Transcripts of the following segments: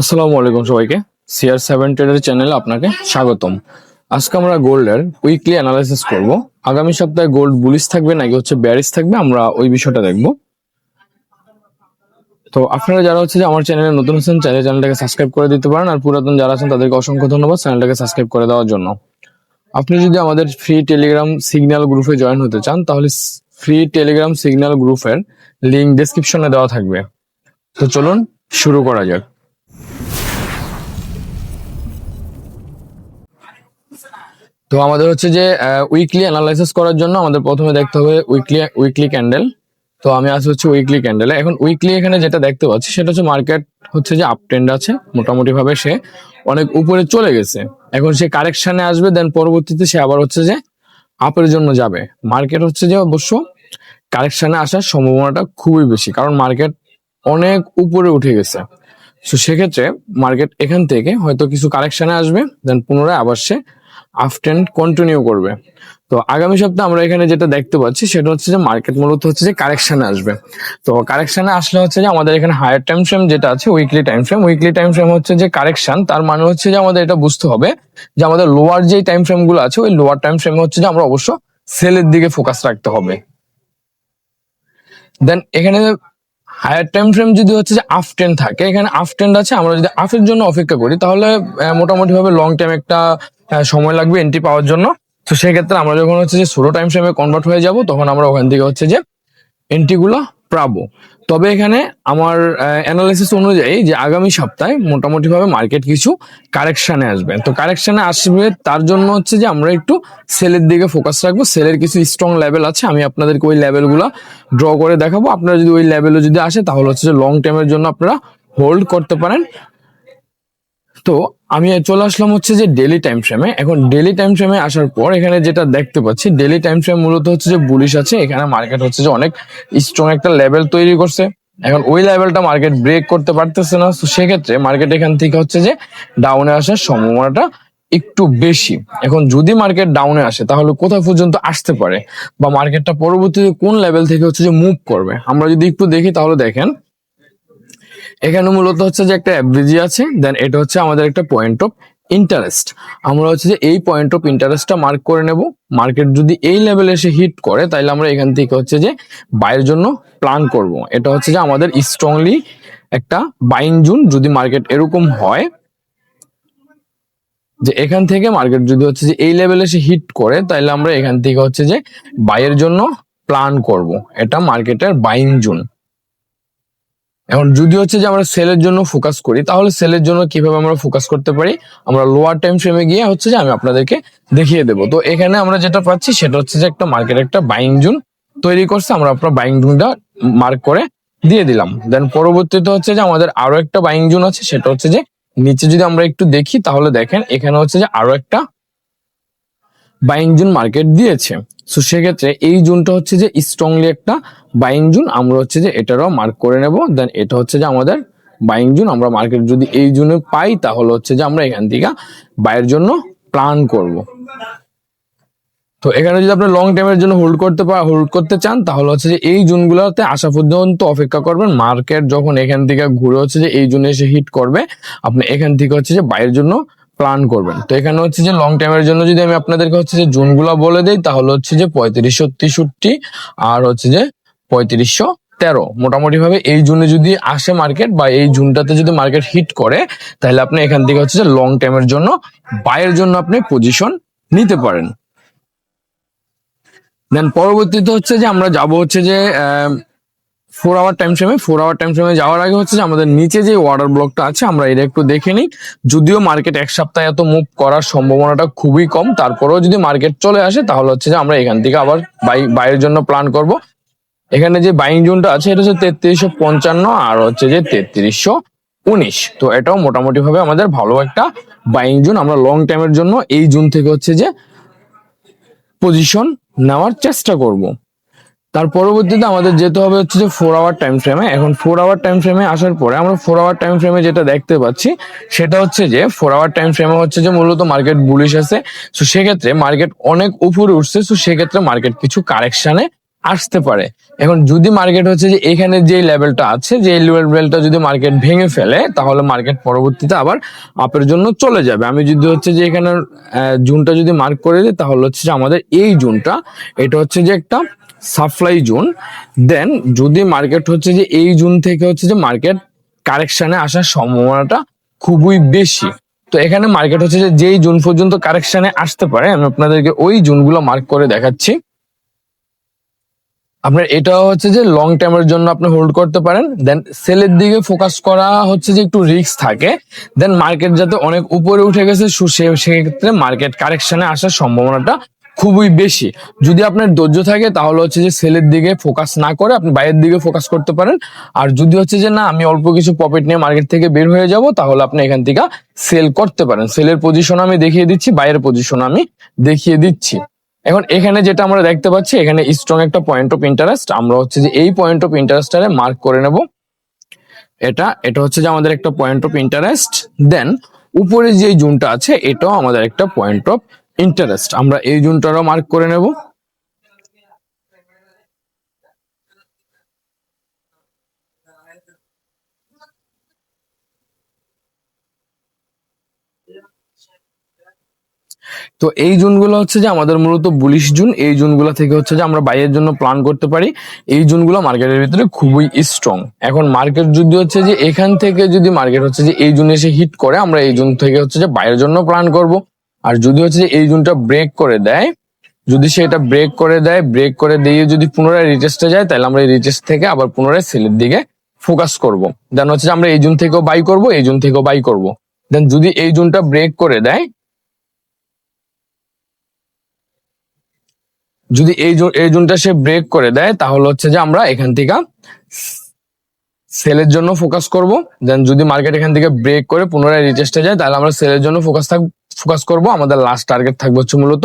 আসসালামু আলাইকুম সবাইকে। সিআর সেভেন ট্রেডার চ্যানেলে আপনাকে স্বাগতম। আজকে আমরা গোল্ডের উইকলি অ্যানালাইসিস করব। আগামী সপ্তাহে গোল্ড বুলিশ থাকবে নাকি হচ্ছে ব্যারিস থাকবে আমরা ওই বিষয়টা দেখব। তো আপনারা যারা হচ্ছে যে আমার চ্যানেলে নতুন আছেন, চাইলে চ্যানেলটাকে সাবস্ক্রাইব করে দিতে পারেন। আর পুরাতন যারা আছেন, তাদেরকে অসংখ্য ধন্যবাদ চ্যানেলটাকে সাবস্ক্রাইব করে দেওয়ার জন্য। আপনি যদি আমাদের ফ্রি টেলিগ্রাম সিগন্যাল গ্রুপে জয়েন হতে চান, তাহলে ফ্রি টেলিগ্রাম সিগন্যাল গ্রুপের লিঙ্ক ডেসক্রিপশনে দেওয়া থাকবে। তো চলুন শুরু করা যাক। তো আমাদের হচ্ছে যে উইকলি অ্যানালাইসিস করার জন্য আমাদের প্রথমে দেখতে হবে উইকলি উইকলি ক্যান্ডেল তো আমি আসি হচ্ছে উইকলি ক্যান্ডেলে এখন উইকলি এখানে যেটা দেখতে পাচ্ছি, সেটা হচ্ছে মার্কেট হচ্ছে যে আপ ট্রেন্ড আছে মোটামুটি ভাবে সে অনেক উপরে চলে গেছে। এখন সে কারেকশনে আসবে দেন পরবর্তীতে সে আবার হচ্ছে যে আপের জন্য যাবে। মার্কেট হচ্ছে যে অবশ্য কারেকশনে আসার সম্ভাবনাটা খুবই বেশি, কারণ মার্কেট অনেক উপরে উঠে গেছে। তো সেক্ষেত্রে মার্কেট এখান থেকে হয়তো কিছু কারেকশনে আসবে দেন পুনরায় আবার সে আপ ট্রেন্ড কন্টিনিউ করবে। তো আগামী সপ্তাহে আমরা এখানে যেটা দেখতে পাচ্ছি, সেটা হচ্ছে যে মার্কেট মূলত হচ্ছে যে কারেকশনে আসবে। তো কারেকশনে আসলে হচ্ছে যে আমাদের এখানে হায়ার টাইম ফ্রেম যেটা আছে weekly time frame weekly time frame হচ্ছে যে কারেকশন তার মানে হচ্ছে যে আমাদের এটা বুঝতে হবে যে আমাদের লোয়ার যে টাইম ফ্রেমগুলো আছে, ওই লোয়ার টাইম ফ্রেম হচ্ছে যে আমরা অবশ্য সেলের দিকে ফোকাস রাখতে হবে। দেন এখানে হায়ার টাইম ফ্রেম যদি হচ্ছে যে আফ টেন থাকে, এখানে আফ টেন আছে, আমরা যদি আফের জন্য অপেক্ষা করি, তাহলে মোটামুটি ভাবে লং টাইম একটা সময় লাগবে এন্ট্রি পাওয়ার জন্য। তো সেক্ষেত্রে আমরা যখন হচ্ছে যে ষোলো টাইম ফ্রেমে কনভার্ট হয়ে যাব, তখন আমরা ওখান থেকে হচ্ছে যে এন্ট্রি গুলো পাবো। তবে এখানে আমার অ্যানালাইসিস অনুযায়ী যে আগামী সপ্তাহে মোটামুটিভাবে মার্কেট কিছু কারেকশানে আসবে। তো কারেকশানে আসবে তার জন্য হচ্ছে যে আমরা একটু সেলের দিকে ফোকাস রাখব। সেলের কিছু স্ট্রং লেভেল আছে, আমি আপনাদেরকে ওই লেভেলগুলো ড্র করে দেখাবো। আপনারা যদি ওই লেভেলও যদি আসে, তাহলে হচ্ছে যে লং টাইমের জন্য আপনারা হোল্ড করতে পারেন। তো আমি চলে আসলাম হচ্ছে যে ডেলি টাইম ফ্রেমে এখন ডেলি টাইম ফ্রেমে আসার পর এখানে যেটা দেখতে পাচ্ছি ডেলি টাইম ফ্রেম মূলত হচ্ছে যে বুলিশ আছে। এখানে মার্কেট হচ্ছে যে অনেক স্ট্রং একটা লেভেল তৈরি করছে। এখন ওই লেভেলটা মার্কেট ব্রেক করতে পারতেছে না। তো সেক্ষেত্রে মার্কেট এখান থেকে হচ্ছে যে ডাউনে আসার সম্ভাবনাটা একটু বেশি। এখন যদি মার্কেট ডাউনে আসে, তাহলে কোথাও পর্যন্ত আসতে পারে? বা মার্কেটটা পরবর্তীতে কোন লেভেল থেকে হচ্ছে যে মুভ করবে? আমরা যদি একটু দেখি, তাহলে দেখেন এখানে মূলত হচ্ছে যে একটা অ্যাভারেজি আছে দেন এটা হচ্ছে আমাদের একটা পয়েন্ট অফ ইন্টারেস্ট আমরা হচ্ছে যে এই পয়েন্ট অফ ইন্টারেস্টটা মার্ক করে নেব। মার্কেট যদি এই লেভেলে এসে হিট করে তাহলে আমরা এখান থেকে হচ্ছে যে বাইয়ের জন্য প্ল্যান করব। এটা হচ্ছে যে আমাদের স্ট্রংলি একটা বাইং জুন যদি মার্কেট এরকম হয়, যে এখান থেকে মার্কেট যদি হচ্ছে যে এই লেভেলে এসে হিট করে তাহলে আমরা এখান থেকে হচ্ছে যে বাইয়ের জন্য প্ল্যান করব। এটা মার্কেটের বাইং জুন। এখন যদি হচ্ছে যে আমরা সেলের জন্য ফোকাস করি, তাহলে সেলের জন্য কীভাবে আমরা ফোকাস করতে পারি? আমরা লোয়ার টাইম ফ্রেমে গিয়ে হচ্ছে যে আমি আপনাদেরকে দেখিয়ে দেবো। তো এখানে আমরা যেটা পাচ্ছি, সেটা হচ্ছে যে একটা মার্কেট একটা বাইং জুন তৈরি করছে। আমরা আপনার বাইং জুনটা মার্ক করে দিয়ে দিলাম। দেন পরবর্তীতে হচ্ছে যে আমাদের আরও একটা বাইং জুন আছে, সেটা হচ্ছে যে নিচে যদি আমরা একটু দেখি, তাহলে দেখেন এখানে হচ্ছে যে আরও একটা বাইং জুন মার্কেট দিয়েছে। সো সেক্ষেত্রে এই জুনটা হচ্ছে যে স্ট্রংলি একটা বাইং জুন। আমরা হচ্ছে যে এটারও মার্ক করে নেব। দেন এটা হচ্ছে যে আমাদের বাইং জুন। আমরা মার্কেট যদি এই জুনে পাই, তাহলে হচ্ছে যে আমরা এখান থেকে বাইয়ের জন্য প্ল্যান করব। তো এখানে যদি আপনি লং টাইমের জন্য হোল্ড করতে পার হোল্ড করতে চান, তাহলে হচ্ছে যে এই জুনগুলোতে আসা পর্যন্ত অপেক্ষা করবেন। মার্কেট যখন এখান থেকে ঘুরে হচ্ছে যে এই জুনে এসে হিট করবে, আপনি এখান থেকে হচ্ছে যে বাইরের জন্য প্ল্যান করবেন। তো এখানে হচ্ছে যে লং টাইমের জন্য যদি আমি আপনাদেরকে হচ্ছে যে জুনগুলো বলে দেই, তাহলে হচ্ছে যে পঁয়ত্রিশশো তেষট্টি আর হচ্ছে যে পঁয়ত্রিশশো তেরো। মোটামুটি ভাবে এই জুনে যদি আসে মার্কেট বা এই জুনটাতে যদি মার্কেট হিট করে, তাহলে আপনি এখান থেকে হচ্ছে যে লং টাইমের জন্য বায়ের জন্য আপনি পজিশন নিতে পারেন। দেন পরবর্তীতে হচ্ছে যে আমরা যাব হচ্ছে যে ফোর আওয়ার টাইম ফ্রেমে ফোর আওয়ার টাইম ফ্রেমে যাওয়ার আগে হচ্ছে যে আমাদের নিচে যে ওয়াটার ব্লকটা আছে, আমরা এটা একটু দেখে নিই। যদিও মার্কেট এক সপ্তাহে এত মুভ করার সম্ভাবনাটা খুবই কম, তারপরেও যদি মার্কেট চলে আসে, তাহলে হচ্ছে যে আমরা এখান থেকে আবার বাই বাইরের জন্য প্ল্যান করব। এখানে যে বাইং জোনটা আছে, এটা হচ্ছে তেত্রিশশো পঞ্চান্ন আর হচ্ছে যে তেত্রিশশো উনিশ। তো এটাও মোটামুটি ভাবে আমাদের ভালো একটা বাইং জোন আমরা লং টাইমের জন্য এই জুন থেকে হচ্ছে যে পজিশন নেওয়ার চেষ্টা করব। তার পরবর্তীতে আমাদের যেতে হবে হচ্ছে যে ফোর আওয়ার টাইম ফ্রেমে এখন ফোর আওয়ার টাইম ফ্রেমে আসার পরে আমরা ফোর আওয়ার টাইম ফ্রেমে যেটা দেখতে পাচ্ছি, সেটা হচ্ছে যে ফোর আওয়ার টাইম ফ্রেমে হচ্ছে যে মূলত মার্কেট বুলিশ আছে। তো সেক্ষেত্রে মার্কেট অনেক উপরে উঠছে তো সেক্ষেত্রে মার্কেট কিছু কারেকশানে আসতে পারে। এখন যদি মার্কেট হচ্ছে যে এখানে যে লেভেলটা আছে, যে লেভেলটা যদি মার্কেট ভেঙে ফেলে, তাহলে মার্কেট পরবর্তীতে আবার আপের জন্য চলে যাবে। আমি যদি হচ্ছে যে এখানে জুনটা যদি মার্ক করে দিই, তাহলে হচ্ছে যে আমাদের এই জুনটা, এটা হচ্ছে যে একটা সাপ্লাই জোন দেন যদি মার্কেট হচ্ছে যে এই জুন থেকে হচ্ছে যে মার্কেট কারেকশনে আসার সম্ভাবনাটা খুবই বেশি। তো এখানে মার্কেট হচ্ছে যে যেই জুন পর্যন্ত কারেকশনে আসতে পারে, আমি আপনাদেরকে ওই জুনগুলো মার্ক করে দেখাচ্ছি। আপনার এটাও হচ্ছে যে লং টাইমের জন্য আপনি হোল্ড করতে পারেন দেন সেলের দিকে ফোকাস করা হচ্ছে যে একটু রিস্ক থাকে দেন মার্কেট যাতে অনেক উপরে উঠে গেছে সেক্ষেত্রে মার্কেট কারেকশনে আসার সম্ভাবনাটা খুবই বেশি। যদি আপনার ধৈর্য থাকে, তাহলে হচ্ছে যে সেলের দিকে ফোকাস না করে আপনি বাইরের দিকে ফোকাস করতে পারেন। আর যদি হচ্ছে যে না, আমি অল্প কিছু প্রফিট নিয়ে মার্কেট থেকে বের হয়ে যাব, তাহলে আপনি এখান থেকে সেল করতে পারেন। সেলের পজিশন আমি দেখিয়ে দিচ্ছি বাইরের পজিশন আমি দেখিয়ে দিচ্ছি। এখন এখানে যেটা আমরা দেখতে পাচ্ছি, এখানে স্ট্রং একটা পয়েন্ট অফ ইন্টারেস্ট আমরা হচ্ছে যে এই পয়েন্ট অফ ইন্টারেস্টটারে মার্ক করে নেব। এটা এটা হচ্ছে যে আমাদের একটা পয়েন্ট অফ ইন্টারেস্ট দেন উপরে যে জুনটা আছে, এটাও আমাদের একটা পয়েন্ট অফ ইন্টারেস্ট আমরা এই জুনটারও মার্ক করে নেব। তো এই জুনগুলো হচ্ছে যে আমাদের মূলত বুলিশ জুন। এই জুনগুলো থেকে হচ্ছে যে আমরা বাইয়ের জন্য প্ল্যান করতে পারি। এই জুনগুলো মার্কেটের ভিতরে খুবই স্ট্রং এখন মার্কেট যদি হচ্ছে যে এখান থেকে যদি মার্কেট হচ্ছে যে এই জুনে এসে হিট করে, আমরা এই জুন থেকে হচ্ছে যে বাইয়ের জন্য প্ল্যান করব। আর যদি হচ্ছে যে এই জুনটা ব্রেক করে দেয়, যদি সে এটা ব্রেক করে দেয় ব্রেক করে দিয়ে যদি পুনরায় রিটেস্টে যায়, তাহলে আমরা এই রিটেস্ট থেকে আবার পুনরায় সেলের দিকে ফোকাস করব। দেন হচ্ছে আমরা এই জুন থেকেও বাই করব, এই জুন থেকেও বাই করব। দেন যদি এই জুনটা ব্রেক করে দেয়, যদি এই এই জোনটা সে ব্রেক করে দেয়, তাহলে হচ্ছে যে আমরা এখান থেকে সেলের জন্য ফোকাস করব। দেন যদি মার্কেট এখান থেকে ব্রেক করে পুনরায় রিটেস্টে যায়, তাহলে আমরা সেলের জন্য ফোকাস থাক ফোকাস করব, আমাদের লাস্ট টার্গেট থাকবে হচ্ছে মূলত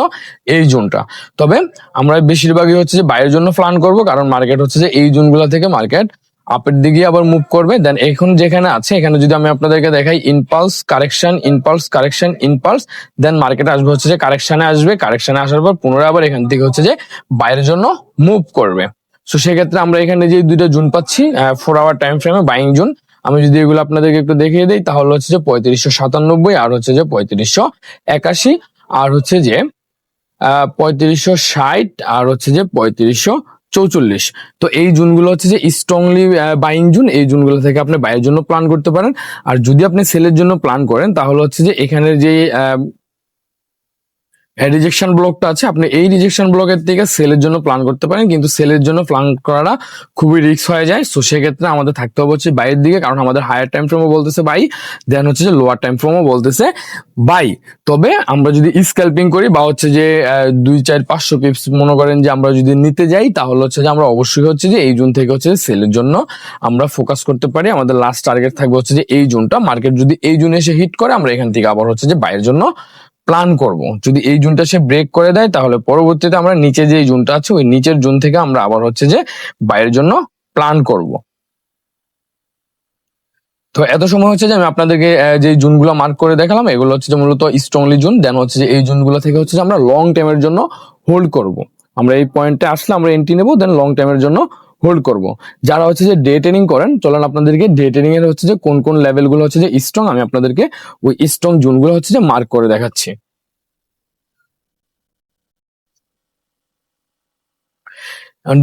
এই জোনটা। তবে আমরা বেশিরভাগই হচ্ছে যে বাইরের জন্য প্ল্যান করব, কারণ মার্কেট হচ্ছে যে এই জোনগুলো থেকে মার্কেট আপের দিকে আবার মুভ করবে। দেন এখন যেখানে আছে, এখানে যদি আমি আপনাদেরকে দেখাই impulse correction impulse correction impulse দেন মার্কেটে আসবে হচ্ছে যে কারেকশনে আসবে। কারেকশনে আসার পর পুনরায় আবার এখান থেকে হচ্ছে যে বাইরের জন্য মুভ করবে। সো সেক্ষেত্রে আমরা এখানে যে দুইটা জুন পাচ্ছি ফোর আওয়ার টাইম ফ্রেমে বাইং জুন আমি যদি এগুলো আপনাদেরকে একটু দেখিয়ে দিই, তাহলে হচ্ছে যে পঁয়ত্রিশশো সাতানব্বই আর হচ্ছে যে পঁয়ত্রিশশো একাশি, আর হচ্ছে যে পঁয়ত্রিশশো ষাট আর হচ্ছে যে পঁয়ত্রিশশো চৌচল্লিশ। তো এই জুনগুলো হচ্ছে যে স্ট্রংলি বাইং জুন, এই জুনগুলো থেকে আপনি বাইয়ের জন্য প্ল্যান করতে পারেন। আর যদি আপনি সেলের জন্য প্ল্যান করেন, তাহলে হচ্ছে যে এখানের যে রিজেকশন ব্লকটা আছে, আপনি এই রিজেকশন ব্লকের থেকে সেলের জন্য প্ল্যান করতে পারেন, কিন্তু সেলের জন্য প্ল্যান করাটা খুবই রিস্ক হয়ে যায়। তো সেক্ষেত্রে আমাদের থাকতে হবে হচ্ছে বাইয়ের দিকে, কারণ আমাদের হায়ার টাইম ফ্রেমও বলতেছে বাই দেন হচ্ছে যে লোয়ার টাইম ফ্রেমও বলতেছে বাই তবে আমরা যদি স্ক্যাল্পিং করি বা হচ্ছে যে দুই, চার, পাঁচশো পিপস মনে করেন যে আমরা যদি নিতে যাই, তাহলে হচ্ছে যে আমরা অবশ্যই হচ্ছে যে এই জুন থেকে হচ্ছে সেলের জন্য আমরা ফোকাস করতে পারি। আমাদের লাস্ট টার্গেট থাকবে হচ্ছে যে এই জুনটা। মার্কেট যদি এই জুনে এসে হিট করে, আমরা এখান থেকে আবার হচ্ছে যে বাইয়ের জন্য প্ল্যান করব। যদি এই জুনটা সে ব্রেক করে দেয়, তাহলে পরবর্তীতে আমরা নিচে যে জুনটা আছে, ওই নিচের জুন থেকে আমরা আবার হচ্ছে যে বাইরের জন্য প্ল্যান করব। তো এত সময় হচ্ছে যে আমি আপনাদেরকে যে জুনগুলো মার্ক করে দেখালাম, এগুলো হচ্ছে যে মূলত স্ট্রংলি জুন দেন হচ্ছে যে এই জুনগুলো থেকে হচ্ছে যে আমরা লং টাইমের জন্য হোল্ড করব। আমরা এই পয়েন্টে আসলে আমরা এন্ট্রি নেব দেন লং টাইমের জন্য হোল্ড করব। যারা হচ্ছে যে ডে ট্রেনিং করেন, চলেন আপনাদেরকে ডে ট্রেনিং এর হচ্ছে যে কোন কোন লেভেলগুলো হচ্ছে যে স্ট্রং আমি আপনাদেরকে ওই স্ট্রং জোনগুলো হচ্ছে যে মার্ক করে দেখাচ্ছি।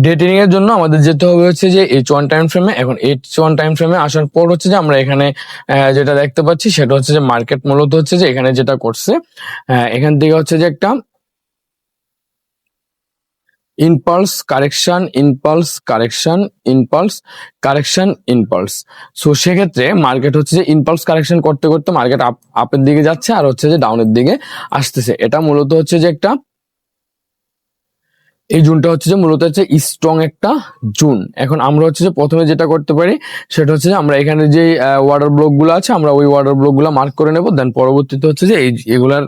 ডে ট্রেনিং এর জন্য আমাদের যেতে হবে হচ্ছে যে এইচ ওয়ান টাইম ফ্রেমে এখন এইচ ওয়ান টাইম ফ্রেমে আসার পর হচ্ছে যে আমরা এখানে যেটা দেখতে পাচ্ছি সেটা হচ্ছে যে মার্কেট মূলত হচ্ছে যে এখানে যেটা করছে এখান থেকে হচ্ছে যে একটা impulse correction impulse correction impulse correction impulse so সেক্ষেত্রে মার্কেট হচ্ছে যে ইনপালস কারেকশন করতে করতে মার্কেট আপ আপের দিকে যাচ্ছে আর হচ্ছে যে ডাউনের দিকে আসতেছে। এটা মূলত হচ্ছে যে একটা, এই জুনটা হচ্ছে যে মূলত হচ্ছে স্ট্রং একটা জুন। এখন আমরা হচ্ছে যে প্রথমে যেটা করতে পারি, সেটা হচ্ছে যে আমরা এখানে যে ওয়াটার ব্লকগুলো আছে, আমরা ওই ওয়াটার ব্লকগুলো মার্ক করে নেব। দেন পরবর্তীতে হচ্ছে যে এই, এগুলার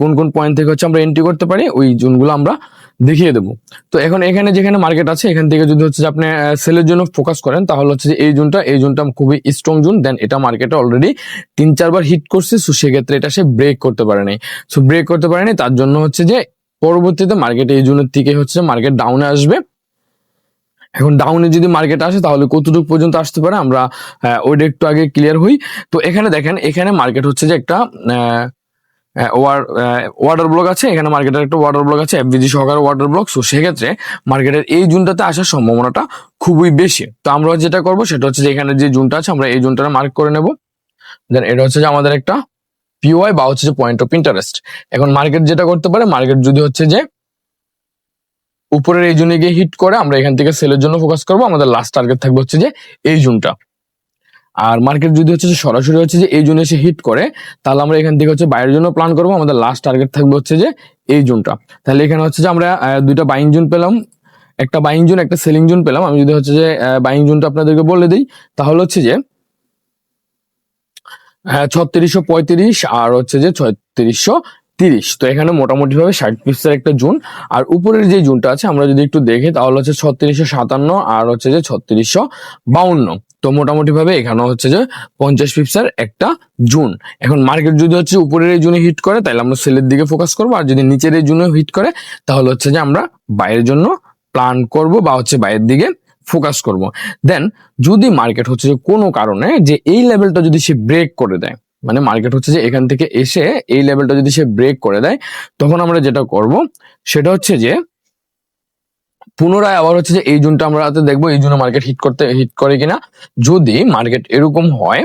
কোন কোন পয়েন্ট থেকে হচ্ছে আমরা এন্ট্রি করতে পারি, ওই জুনগুলো আমরা দেখিয়ে দেবো। তো এখন এখানে যেখানে মার্কেট আছে, এখান থেকে যদি হচ্ছে আপনি সেলের জন্য ফোকাস করেন, তাহলে হচ্ছে যে এই জুনটা এই জুনটা খুবই স্ট্রং জুন। দেন এটা মার্কেটে অলরেডি তিন চারবার হিট করছে সো সেক্ষেত্রে এটা সে ব্রেক করতে পারে নাই। সো ব্রেক করতে পারেনি তার জন্য হচ্ছে যে পরবর্তীতে মার্কেট এই জুনের থেকে হচ্ছে মার্কেট ডাউনে আসবে। এখন ডাউনে যদি মার্কেট আসে, তাহলে কতটুকু পর্যন্ত আসতে পারে? আমরা ওইটা একটু আগে ক্লিয়ার হই। তো এখানে দেখেন, এখানে মার্কেট হচ্ছে যে একটা ওয়াটার ব্লক আছে, এখানে মার্কেটের একটা ওয়াটার ব্লক আছে এফবিজি সহকারে ওয়াটার ব্লক সো সেক্ষেত্রে মার্কেটের এই জুনটাতে আসার সম্ভাবনাটা খুবই বেশি। তো আমরা যেটা করব সেটা হচ্ছে যে এখানে যে জুনটা আছে, আমরা এই জুনটা মার্ক করে নেব। দেন এটা হচ্ছে যে আমাদের একটা পিওয়াই বা হচ্ছে যে পয়েন্ট অফ ইন্টারেস্ট এখন মার্কেট যেটা করতে পারে মার্কেট যদি হচ্ছে যে উপরের এই জুনে গিয়ে হিট করে, আমরা এখান থেকে সেলের জন্য ফোকাস করব। আমাদের লাস্ট টার্গেট থাকবে হচ্ছে যে এই জুনটা। আর মার্কেট যদি হচ্ছে যে সরাসরি হচ্ছে যে এই জুনে এসে হিট করে, তাহলে আমরা এখান থেকে হচ্ছে বাইরের জন্য প্ল্যান করব। আমাদের লাস্ট টার্গেট থাকবে হচ্ছে যে এই জুনটা। তাহলে এখানে হচ্ছে যে আমরা দুইটা বাইং জুন পেলাম, একটা বাইং জুন, একটা সেলিং জুন পেলাম। আমি যদি হচ্ছে যে বাইং জুনটা আপনাদেরকে বলে দিই, তাহলে হচ্ছে যে হ্যাঁ ছত্রিশশো পঁয়ত্রিশ আর হচ্ছে যে ছত্রিশশো তিরিশ। তো এখানে মোটামুটি ভাবে ষাট পিসের একটা জুন। আর উপরের যে জুনটা আছে, আমরা যদি একটু দেখি, তাহলে হচ্ছে ছত্রিশশো সাতান্ন আর হচ্ছে যে ছত্রিশশো বাউন্ন। তো মোটামুটি ভাবে এখানে হচ্ছে যে পঞ্চাশ পিপসের একটা জুন। এখন মার্কেট যদি হচ্ছে উপরের এই জুনে হিট করে তাহলে আমরা সেলের দিকে ফোকাস করব, আর যদি নিচের এই জুনে হিট করে, তাহলে হচ্ছে যে আমরা বাইরের জন্য প্ল্যান করব বা হচ্ছে বাইরের দিকে ফোকাস করব। দেন যদি মার্কেট হচ্ছে যে কোনো কারণে যে এই লেভেলটা যদি সে ব্রেক করে দেয় মানে মার্কেট হচ্ছে যে এখান থেকে এসে এই লেভেলটা যদি সে ব্রেক করে দেয়, তখন আমরা যেটা করব, সেটা হচ্ছে যে পুনরায় আবার হচ্ছে যে এই জুনটা আমরা হাতে দেখব, এই জন্য মার্কেট হিট করতে হিট করে কিনা। যদি মার্কেট এরকম হয়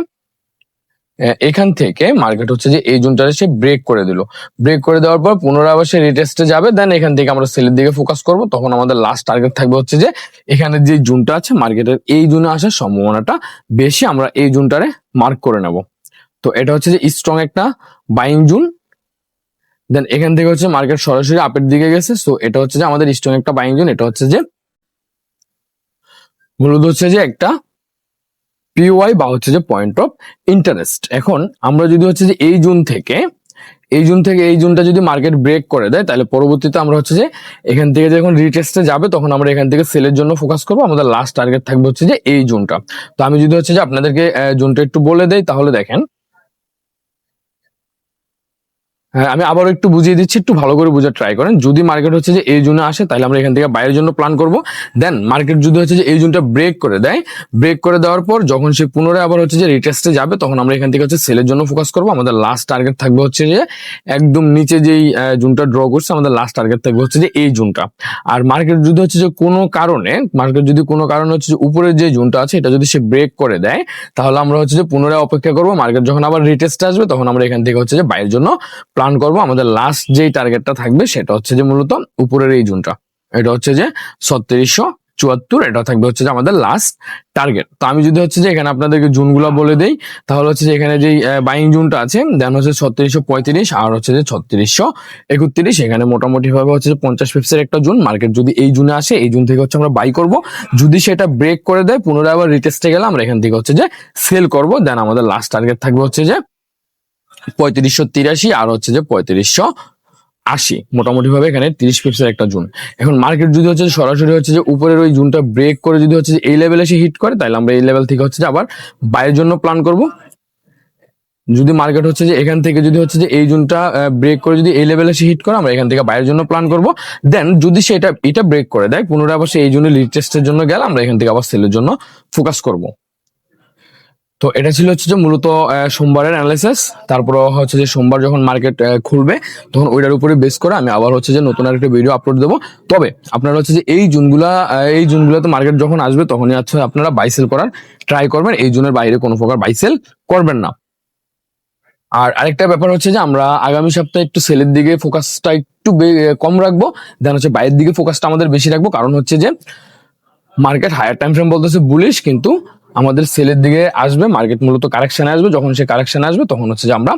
এখান থেকে মার্কেট হচ্ছে যে এই জুনটা সে ব্রেক করে দিল। ব্রেক করে দেওয়ার পর পুনরায় আবার সে রিটেস্টে যাবে দেন এখান থেকে আমরা সেলের দিকে ফোকাস করব। তখন আমাদের লাস্ট টার্গেট থাকবে হচ্ছে যে এখানে যে জুনটা আছে মার্কেটের এই জুনে আসার সম্ভাবনাটা বেশি আমরা এই জুনটারে মার্ক করে নেব। তো এটা হচ্ছে যে স্ট্রং একটা বাইং জুন। দেন এখান থেকে হচ্ছে মার্কেট সরাসরি আপের দিকে গেছে। সো এটা হচ্ছে যে আমাদের স্ট্রং একটা বাইং জুন এটা হচ্ছে যে মূলত হচ্ছে যে একটা পিওয়াই বা হচ্ছে যে পয়েন্ট অফ ইন্টারেস্ট এখন আমরা যদি হচ্ছে যে এই জুন থেকে, এই জুন থেকে এই জুনটা যদি মার্কেট ব্রেক করে দেয়, তাহলে পরবর্তীতে আমরা হচ্ছে যে এখান থেকে যখন রিটেস্টে যাবে, তখন আমরা এখান থেকে সেলের জন্য ফোকাস করব। আমাদের লাস্ট টার্গেট থাকবে হচ্ছে যে এই জুনটা তো আমি যদি হচ্ছে যে আপনাদেরকে জুনটা একটু বলে দেই, তাহলে দেখেন আমি আবারও একটু বুঝিয়ে দিচ্ছি, একটু ভালো করে বোঝার ট্রাই করেন। যদি মার্কেট হচ্ছে যে এই জুনে আসে, তাহলে আমরা এখান থেকে বাইরের জন্য প্ল্যান করব। দেন মার্কেট যদি হচ্ছে যে এই জুনটা ব্রেক করে দেয় ব্রেক করে দেওয়ার পর যখন সে পুনরায় আবার হচ্ছে যে রিটেস্টে যাবে, তখন আমরা এখান থেকে হচ্ছে সেলের জন্য ফোকাস করব। আমাদের লাস্ট টার্গেট থাকবে হচ্ছে যে একদম নিচে যেই জুনটা ড্র করছে, আমাদের লাস্ট টার্গেট থাকবে হচ্ছে যে এই জুনটা। আর মার্কেট যদি হচ্ছে যে কোনো কারণে মার্কেট যদি কোনো কারণে হচ্ছে যে উপরের যে জুনটা আছে, এটা যদি সে ব্রেক করে দেয়, তাহলে আমরা হচ্ছে যে পুনরায় অপেক্ষা করব। মার্কেট যখন আবার রিটেস্টে আসবে, তখন আমরা এখান থেকে হচ্ছে যে বাইরের জন্য প্ল্যান করব, আমাদের লাস্ট যেই টার্গেটটা থাকবে সেটা হচ্ছে যে মূলত উপরের এই জুনটা। এটা হচ্ছে যে ছত্রিশশো চুয়াত্তর, এটা থাকবে হচ্ছে যে আমাদের লাস্ট টার্গেট তো আমি যদি হচ্ছে যে এখানে আপনাদেরকে জুনগুলো বলে দেই, তাহলে হচ্ছে যে এখানে যে বাইং জুনটা আছে দেন হচ্ছে ছত্রিশশো পঁয়ত্রিশ আর হচ্ছে যে ছত্রিশশো একত্রিশ। এখানে মোটামুটি ভাবে হচ্ছে যে পঞ্চাশ পিপসের একটা জুন। মার্কেট যদি এই জুনে আসে, এই জুন থেকে হচ্ছে আমরা বাই করব। যদি সেটা ব্রেক করে দেয়, পুনরায় আবার রিটেস্টে গেলে আমরা এখান থেকে হচ্ছে যে সেল করব। দেন আমাদের লাস্ট টার্গেট থাকবে হচ্ছে যে পঁয়ত্রিশশো তিরাশি আর হচ্ছে যে পঁয়ত্রিশশো আশি। মোটামুটি ভাবে এখানে তিরিশ পিপসের একটা জুন। এখন মার্কেট যদি হচ্ছে সরাসরি হচ্ছে যে উপরের ওই জুনটা ব্রেক করে যদি হচ্ছে যে এই লেভেলে এসে হিট করে তাহলে আমরা এই লেভেল থেকে হচ্ছে যে আবার বাইরের জন্য প্ল্যান করব। যদি মার্কেট হচ্ছে যে এখান থেকে যদি হচ্ছে যে এই জুনটা ব্রেক করে যদি এই লেভেলে এসে হিট করে, আমরা এখান থেকে বাইরের জন্য প্ল্যান করব। দেন যদি সেটা, এটা ব্রেক করে দেয়, পুনরায় আবার সে এই জন্য লিড টেস্টের জন্য গেলে আমরা এখান থেকে আবার সেলের জন্য ফোকাস করব। তো এটা ছিল হচ্ছে যে মূলত সোমবারের অ্যানালাইসিস তারপর হচ্ছে যে সোমবার যখন মার্কেট খুলবে, তখন ওইটার উপরে বেস করে আমি আবার হচ্ছে যে নতুন আরেকটা ভিডিও আপলোড দেবো। তবে আপনারা হচ্ছে যে এই জুনগুলা এই জুনগুলোতে মার্কেট যখন আসবে, তখনই হচ্ছে আপনারা বাইসেল করার ট্রাই করবেন। এই জুনের বাইরে কোনো প্রকার বাইসেল করবেন না। আর আরেকটা ব্যাপার হচ্ছে যে আমরা আগামী সপ্তাহে একটু সেলের দিকে ফোকাসটা একটু কম রাখব। দেন হচ্ছে বাইরের দিকে ফোকাসটা আমাদের বেশি রাখব। কারণ হচ্ছে যে মার্কেট হায়ার টাইম ফ্রেম বলতেছে বুলিশ কিন্তু আমাদের সেলের দিকে আসবে মার্কেট মূলত কারেকশনে আসবে, যখন সে কারেকশন আসবে তখন হচ্ছে যে আমরা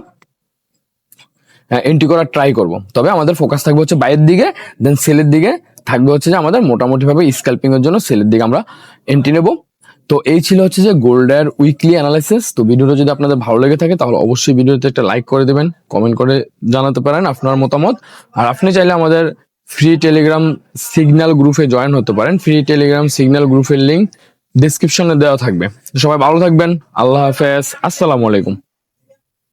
এন্ট্রি করার ট্রাই করব। তবে আমাদের ফোকাস থাকবে হচ্ছে বাইরের দিকে দেন সেলের দিকে থাকবে হচ্ছে যে আমাদের মোটামুটি ভাবে স্ক্যাল্পিং এর জন্য সেলের দিকে আমরা এন্ট্রি নেব। তো এই ছিল হচ্ছে যে গোল্ডের উইকলি অ্যানালাইসিস তো ভিডিওটা যদি আপনাদের ভালো লেগে থাকে তাহলে অবশ্যই ভিডিওতে একটা লাইক করে দেবেন কমেন্ট করে জানাতে পারেন আপনার মতামত। আর আপনি চাইলে আমাদের ফ্রি টেলিগ্রাম সিগন্যাল গ্রুপে জয়েন হতে পারেন। ফ্রি টেলিগ্রাম সিগন্যাল গ্রুপের লিঙ্ক ডিসক্রিপশনে দেওয়া থাকবে। সবাই ভালো থাকবেন। আল্লাহ হাফেজ। আসসালামু আলাইকুম।